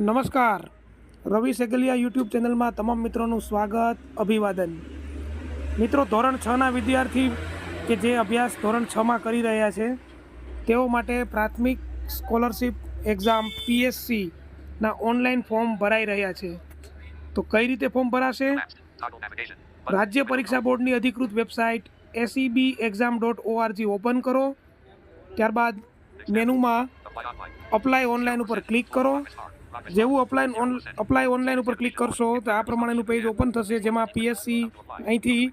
નમસ્કાર. રવિ સેગલિયા યુટ્યુબ ચેનલમાં તમામ મિત્રોનું સ્વાગત, અભિવાદન. મિત્રો, ધોરણ છના વિદ્યાર્થી કે જે અભ્યાસ ધોરણ છમાં કરી રહ્યા છે, તેઓ માટે પ્રાથમિક સ્કોલરશિપ એક્ઝામ પીએસસીના ઓનલાઈન ફોર્મ ભરાઈ રહ્યા છે. તો કઈ રીતે ફોર્મ ભરાશે? રાજ્ય પરીક્ષા બોર્ડની અધિકૃત website SEB exam dot ORG open કરો. ત્યારબાદ મેનુમાં અપ્લાય ઓનલાઈન ઉપર ક્લિક કરો. જેવું અપ્લાય ઓન અપ્લાય ઓનલાઈન ઉપર ક્લિક કરશો, તો આ પ્રમાણેનું પેજ ઓપન થશે, જેમાં પીએસસી અહીંથી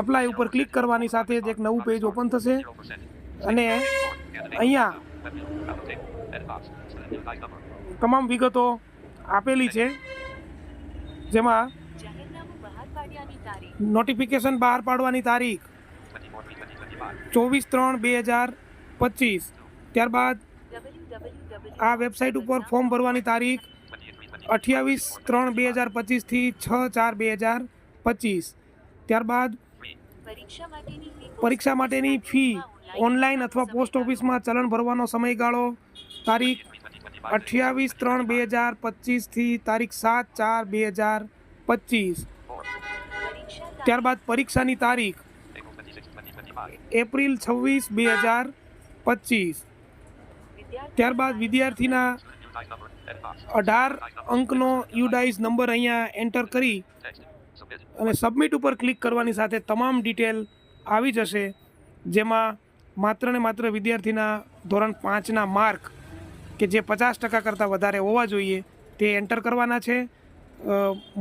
અપ્લાય ઉપર ક્લિક કરવાની સાથે જ એક નવું પેજ ઓપન થશે અને અહીંયા તમામ વિગતો આપેલી છે, જેમાં નોટિફિકેશન બહાર પાડવાની તારીખ ચોવીસ ત્રણ બે હજાર પચીસ ત્યારબાદ. આ વેબસાઇટ ઉપર ફોર્મ ભરવાની તારીખ અઠ્યાવીસ ત્રણ બે હજાર પચીસથી છ ચાર બે હજાર પચીસ. ત્યારબાદ પરીક્ષા માટેની ફી ઓનલાઈન અથવા પોસ્ટ ઓફિસમાં ચલણ ભરવાનો સમયગાળો તારીખ અઠ્યાવીસ ત્રણ બે હજાર પચીસથી તારીખ સાત ચાર બે હજાર પચીસ. ત્યારબાદ પરીક્ષાની તારીખ એપ્રિલ છવ્વીસ બે હજાર પચીસ. ત્યારબાદ વિદ્યાર્થીના અઢાર અંકનો યુડાઇસ નંબર અહીંયા એન્ટર કરી અને સબમિટ ઉપર ક્લિક કરવાની સાથે તમામ ડિટેલ આવી જશે, જેમાં માત્ર ને માત્ર વિદ્યાર્થીના ધોરણ પાંચના માર્ક કે જે પચાસ ટકા કરતાં વધારે હોવા જોઈએ તે એન્ટર કરવાના છે.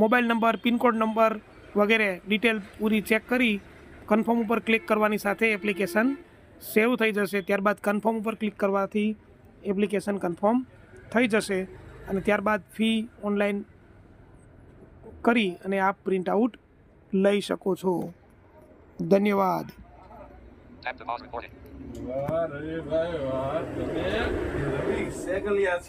મોબાઈલ નંબર, પિનકોડ નંબર વગેરે ડિટેલ પૂરી ચેક કરી કન્ફર્મ ઉપર ક્લિક કરવાની સાથે એપ્લિકેશન સેવ થઈ જશે. ત્યારબાદ કન્ફર્મ ઉપર ક્લિક કરવાથી એપ્લિકેશન કન્ફર્મ થઈ જશે અને ત્યારબાદ ફી ઓનલાઈન કરી અને આપ પ્રિન્ટ આઉટ લઈ શકો છો. ધન્યવાદ. સેગલિયા છે.